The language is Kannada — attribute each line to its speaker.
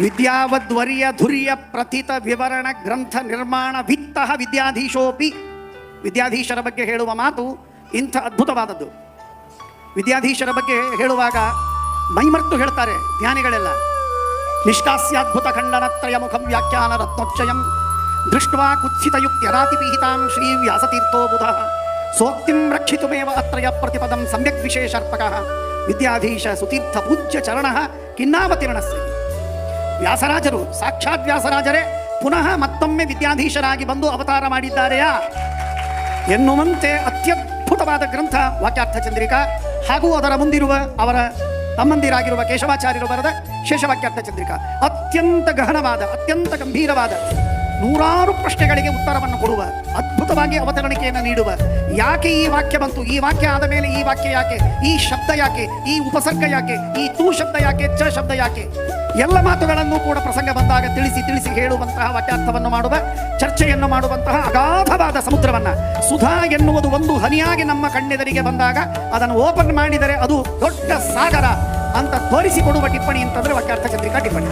Speaker 1: ವಿದ್ಯಾವದ್ವರ್ಯ ಧುರ್ಯ ಪ್ರಥಿತ ವಿವರಣ ಗ್ರಂಥ ನಿರ್ಮಾಣ ವಿತ್ತ ವಿದ್ಯಾಧೀಶೋಪಿ. ವಿದ್ಯಾಧೀಶರ ಬಗ್ಗೆ ಹೇಳುವ ಮಾತು ಇಂಥ ಅದ್ಭುತವಾದದ್ದು. ವಿದ್ಯಾಧೀಶರ ಬಗ್ಗೆ ಹೇಳುವಾಗ ಮೈಮರ್ತು ಹೇಳ್ತಾರೆ ಜ್ಞಾನಿಗಳೆಲ್ಲ. ನಿಷ್ಕಾಸ್ಯಾದ್ಭುತ ಖಂಡನತ್ರಯ ಮುಖಂ ವ್ಯಾಖ್ಯಾನ ರತ್ನೋಚ್ಚಯಂ. ದೃಷ್ಟ್ವಾ ಕುತ್ಸಿತಯುಕ್ತ್ಯರಾತಿಪಿಹಿತಾಂ ಶ್ರೀ ವ್ಯಾಸತೀರ್ಥೋ ಬುಧ. ಸೋಕ್ತಿಂ ರಕ್ಷಿತುಮೇವ ಅತ್ರಯ ಪ್ರತಿಪದಂ ಸಮ್ಯಕ್ ವಿಶೇಷರ್ಪಕ. ವಿದ್ಯಾಧೀಶ ಸುತೀರ್ಥ ಪೂಜ್ಯ ಚರಣ ಕಿನ್ನಾವತೀರ್ಣಸ್ಯ ವ್ಯಾಸರಾಜರು, ಸಾಕ್ಷಾತ್ ವ್ಯಾಸರಾಜರೇ, ಪುನಃ ಮತ್ತೊಮ್ಮೆ ವಿದ್ಯಾಧೀಶರಾಗಿ ಬಂದು ಅವತಾರ ಮಾಡಿದ್ದಾರೆಯಾ? ಎನ್ನುವಂತೆ ಅತ್ಯದ್ಭುತವಾದ ಗ್ರಂಥ ವಾಕ್ಯಾರ್ಥ ಚಂದ್ರಿಕಾ, ಹಾಗೂ ಅದರ ಮುಂದಿರುವ ಅವರ ತಮ್ಮಂದಿರಾಗಿರುವ ಕೇಶವಾಚಾರ್ಯರು ಬರದ ಶೇಷವಾಕ್ಯಾರ್ಥ ಚಂದ್ರಿಕಾ. ಅತ್ಯಂತ ಗಹನವಾದ, ಅತ್ಯಂತ ಗಂಭೀರವಾದ ನೂರಾರು ಪ್ರಶ್ನೆಗಳಿಗೆ ಉತ್ತರವನ್ನು ಕೊಡುವ ಅದ್ಭುತವಾಗಿ ಅವತರಣಿಕೆಯನ್ನು ನೀಡುವ. ಯಾಕೆ ಈ ವಾಕ್ಯ ಬಂತು? ಈ ವಾಕ್ಯ ಆದ ಮೇಲೆ ಈ ವಾಕ್ಯ ಯಾಕೆ? ಈ ಶಬ್ದ ಯಾಕೆ? ಈ ಉಪಸರ್ಗ ಯಾಕೆ? ಈ ತೂ ಶಬ್ದ ಯಾಕೆ? ಚ ಶಬ್ದ ಯಾಕೆ? ಎಲ್ಲ ಮಾತುಗಳನ್ನು ಕೂಡ ಪ್ರಸಂಗ ಬಂದಾಗ ತಿಳಿಸಿ ತಿಳಿಸಿ ಹೇಳುವಂತಹ ವಾಕ್ಯಾರ್ಥವನ್ನು ಮಾಡುವ, ಚರ್ಚೆಯನ್ನು ಮಾಡುವಂತಹ ಅಗಾಧವಾದ ಸಮುದ್ರವನ್ನ. ಸುಧಾ ಎನ್ನುವುದು ಒಂದು ಹನಿಯಾಗಿ ನಮ್ಮ ಕಣ್ಣೆದರಿಗೆ ಬಂದಾಗ ಅದನ್ನು ಓಪನ್ ಮಾಡಿದರೆ ಅದು ದೊಡ್ಡ ಸಾಗರ ಅಂತ ತೋರಿಸಿಕೊಡುವ ಟಿಪ್ಪಣಿ ಅಂತಂದ್ರೆ ವಾಕ್ಯಾರ್ಥ ಚಂದ್ರಿಕಾ ಟಿಪ್ಪಣಿ.